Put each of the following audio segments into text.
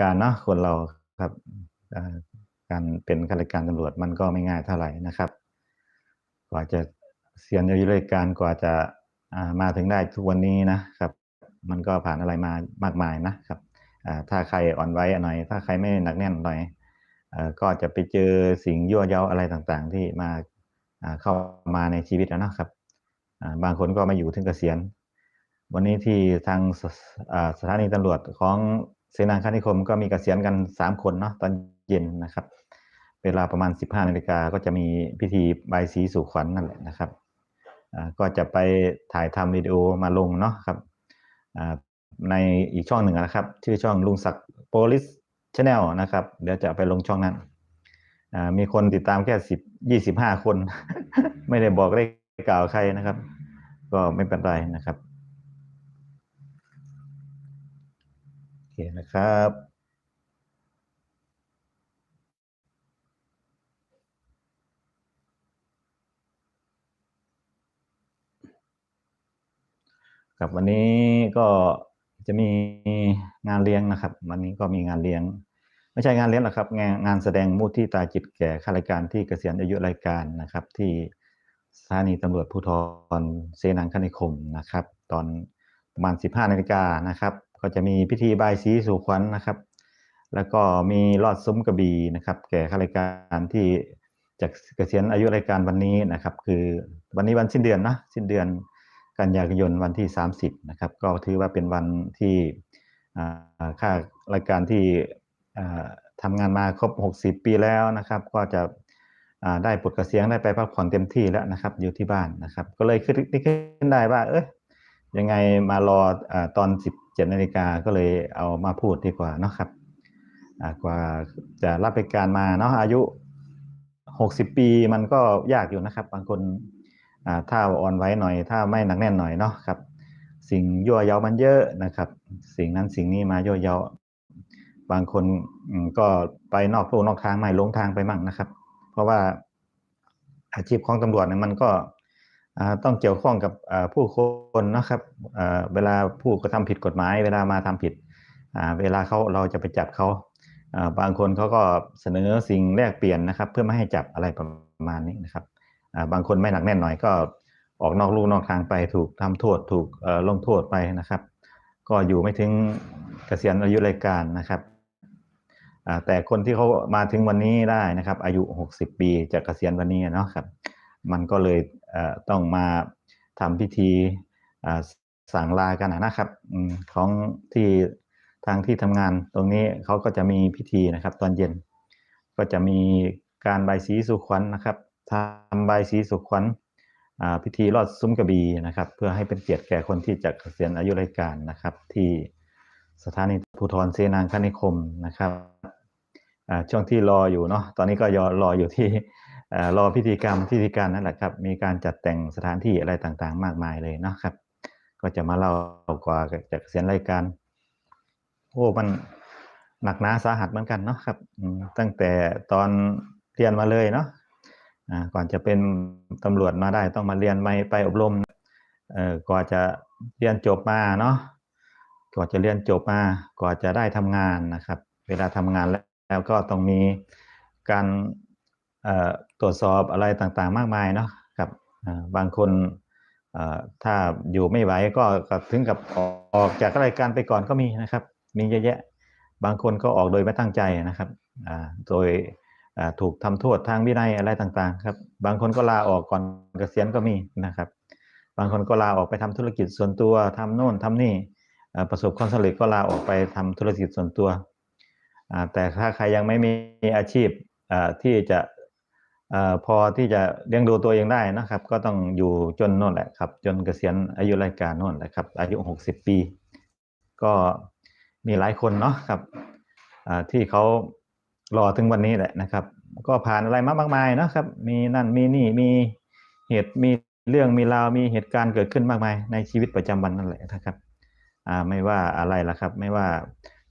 การเนาะคนเราครับการเป็นข้าราชการตำรวจมันก็ไม่ง่ายเท่าไหร่นะครับ กว่าจะเสียนอายุราชการกว่าจะมาถึงได้ทุกวันนี้นะครับ มันก็ผ่านอะไรมามากมายนะครับถ้าใครอ่อนไหวหน่อย ถ้าใครไม่หนักแน่นหน่อยอก็จะไปเจอสิ่งยั่วเย้าอะไรต่างๆ ที่มาเข้ามาในชีวิตนะครับบางคนก็มาอยู่ถึงเกษียณ วันนี้ที่ทางสสถานีตำรวจของ เสนาคานิคมก็มีเกษียณกันสามคนเนาะตอนเย็นนะครับ เวลาประมาณ15นาฬิกาก็จะมีพิธีใบายสีสู่ขวัญนนั่นแหละนะครับก็จะไปถ่ายทำวิดีโอมาลงเนาะครับในอีกช่องหนึ่งนะครับ ชื่อช่องลุงศักดิ์โพลิสชาแนลนะครับ เดี๋ยวจะไปลงช่องนั้นมีคนติดตามแค่สิบยี่สิบห้าคน ไม่ได้บอกได้กล่าวใครนะครับ ก็ไม่เป็นไรนะครับ โอเค นะครับครับวันนี้ก็จะมีงานเลี้ยงนะครับ วันนี้ก็มีงานเลี้ยง ไม่ใช่งานเลี้ยงหรอกครับ งานงานแสดงมุทิตาจิตแก่ข้าราชการที่เกษียณอายุรายการนะครับ ที่สถานีตำรวจภูธรเสนังคณิคมนะครับ ตอนประมาณ 15นาฬิกานะครับ ก็จะมีพิธีบายสีสู่ขวัญนนะครับ แล้วก็มีลอดซุ้มกระบี่นะครับ แก่ข้าราชการที่จากเกษียณอายุรายการวันนี้นะครับ คือวันนี้วันสิ้นเดือนนะสิ้นเดือนกันยายนวันที่ 30นะครับ ก็ถือว่าเป็นวันที่ข้ารายการที่ทำงานมาครบ 60 ปีแล้วนะครับ ก็จะได้ปลดกระเสียณได้ไปพักผ่อนเต็มที่แล้วนะครับ อยู่ที่บ้านนะครับ ก็เลยคิดได้ว่า เอ้ยยังไงมารอตอน 10เจ็ดนาฬิกาก็เลยเอามาพูดดีกว่านะครับกว่าจะรับไปการมาเนาะอายุหกสิบปีมันก็ยากอยู่นะครับ บางคนถ้าอ่อนไว้หน่อย ถ้าไม่หนักแน่นหน่อยเนาะครับ สิ่งยั่วเย้ามันเยอะนะครับ สิ่งนั้นสิ่งนี้มายั่วเย้าบางคนก็ไปนอกลู่นอกทางไม่ลงทางไปมั่งนะครับ เพราะว่าอาชีพของตำรวจเนี่ยมันก็ ต้องเกี่ยวข้องกับผู้คนนะครับเวลาผู้กระทำผิดกฎหมาย เวลามาทำผิดเวลาเขาเราจะไปจับเขาบางคนเขาก็เสนอสิ่งแลกเปลี่ยนนะครับ เพื่อไม่ให้จับอะไรประมาณนี้นะครับบางคนไม่หนักแน่นหน่อยก็ออกนอกลู่นอกทางไปถูกทำโทษถูกลงโทษไปนะครับ ก็อยู่ไม่ถึงเกษียณอายุรายการนะครับแต่คนที่เขามาถึงวันนี้ได้นะครับ อายุ 60 ปีจะเกษียณวันนี้เนาะครับ มันก็เลยต้องมาทำพิธีสั่งลากันนะครับของที่ทางที่ทำงานตรงนี้เขาก็จะมีพิธีนะครับ ตอนเย็น ก็จะมีการใบสีสุขวัญนะครับทำใบสีสุขวัญพิธีลอดซุ้มกระบีนะครับ เพื่อให้เป็นเกียรติแก่คนที่จะเกษียณอายุราชการนะครับ ที่สถานีภูธรเสนางคณิคมนะครับช่วงที่รออยู่เนาะตอนนี้ก็ยรออยู่ที่ รอพิธีกรรมพิธีการนั่นแหละครับ มีการจัดแต่งสถานที่อะไรต่างๆ มากมายเลยเนาะครับ ก็จะมาเล่ากว่าจะเกษียณรายการโอ้มันหนักหนาสาหัสเหมือนกันเนาะครับตั้งแต่ตอนเรียนมาเลยเนาะก่อนจะเป็นตำรวจมาได้ต้องมาเรียนไม่ไปอบรมเอ่อกว่าจะเรียนจบมาเนาะกว่าจะเรียนจบมากว่าจะได้ทำงานนะครับ เวลาทำงานแล้วก็ต้องมีการ ตรวจสอบอะไรต่างๆ มากมายเนาะครับบางคนถ้าอยู่ไม่ไหวก็กถึงกับออกจากรายการไปก่อนก็มีนะครับ มีเยอะแยะ บางคนก็ออกโดยไม่ตั้งใจนะครับโดยถูกทำโทษทางวินัยอะไรต่างๆ ครับ บางคนก็ลาออกก่อนเกษียณก็มีนะครับ บางคนก็ลาออกไปทำธุรกิจส่วนตัวทำโน่นทำนี่ประสบความสำเร็จก็ลาออกไปทำธุรกิจส่วนตัวแต่ถ้าใครยังไม่มีอาชีพที่จะ อ่าพอที่จะเลี้ยงดูตัวเองได้นะครับ ก็ต้องอยู่จนโน่นแหละครับ จนเกษียณอายุราชการโน่นแหละครับ อายุ60ปี ก็มีหลายคนเนาะครับอ่าที่เขารอถึงวันนี้แหละนะครับ ก็ผ่านอะไรมามากมายเนาะครับ มีนั่นมีนี่มีเหตุมีเรื่องมีราวมีเหตุการณ์เกิดขึ้นมากมาย ในชีวิตประจำวันนั่นแหละนะครับอ่าไม่ว่าอะไรละครับ ไม่ว่า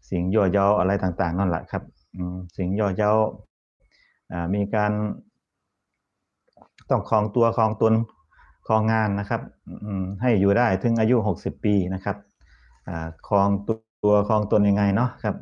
สิ่งยั่วเย้าอะไรต่างๆนั่นแหละครับสิ่งยั่วเย้าอ่ามีการ ต้องคลองตัวคลองตนคลองงานนะครับให้อยู่ได้ถึงอายุ 60 ปีนะครับคลองตัวคลองตนยังไงเนาะครับ